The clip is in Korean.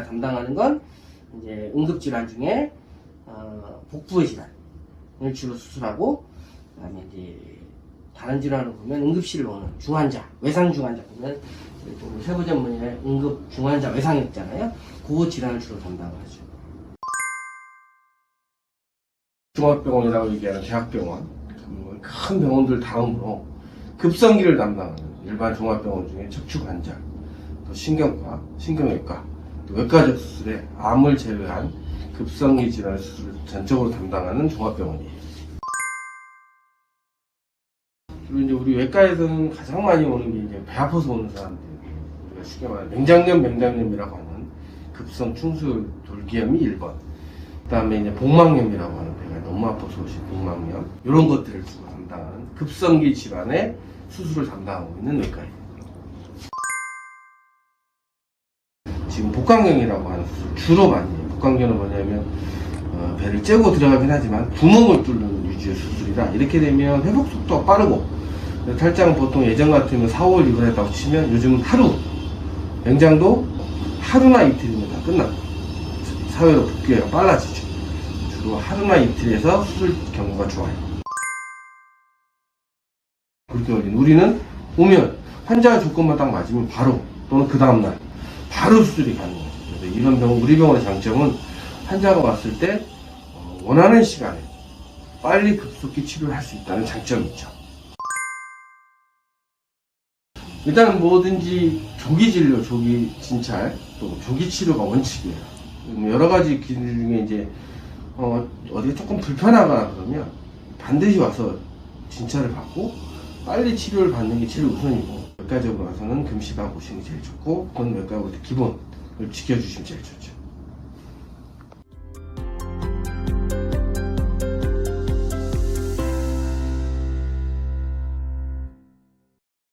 담당하는 건 이제 응급질환 중에 어, 복부의 질환을 주로 수술하고 그다음에 이제 다른 질환을 보면 응급실을 오는 중환자, 외상 중환자 보면 또 세부 전문의 응급 중환자 외상 있잖아요. 그 질환을 주로 담당하죠. 종합병원이라고 얘기하는 대학병원, 그큰 병원들 다음으로 급성기를 담당하는 일반 종합병원 중에 척추 관절, 또 신경과, 신경외과, 또 외과적 수술에 암을 제외한 급성기 질환 수술을 전적으로 담당하는 종합병원이에요. 그리고 이제 우리 외과에서는 가장 많이 오는 게 이제 배 아파서 오는 사람들, 우리가 쉽게 말해 맹장염, 맹장염이라고 하는 급성 충술 돌기염이 1번, 그다음에 이제 복막염이라고 하는 배가 너무 아파서 오신 복막염 이런 것들을 주로 담당하는 급성기 질환의 수술을 담당하고 있는 외과예요. 지금 복강경이라고 하는 수술 주로 많이 해요. 복강경은 뭐냐면 어, 배를 째고 들어가긴 하지만 구멍을 뚫는 위주의 수술이라 이렇게 되면 회복 속도가 빠르고 탈장은 보통 예전 같으면 4월 6월 했다고 치면 요즘은 하루 맹장도 하루나 이틀이면 다 끝납니다. 사회로 복귀가 빨라지죠. 주로 하루나 이틀에서 수술 경우가 좋아요. 그렇게 어린 우리는 오면 환자 조건만 딱 맞으면 바로 또는 그 다음날 바로 수술이 가능해요. 이런 병원 우리 병원의 장점은 환자가 왔을 때 어, 원하는 시간에 빨리 급속히 치료를 할 수 있다는 장점이 있죠. 일단 뭐든지 조기 진료, 조기 진찰, 또 조기 치료가 원칙이에요. 음, 여러 가지 기준 중에 이제 어, 어디가 조금 불편하거나 그러면 반드시 와서 진찰을 받고 빨리 치료를 받는 게 제일 우선이고 외과적으로 와서는 금시간 보시는 게 제일 좋고 그건 외과 올때 기본을 지켜주시면 제일 좋죠.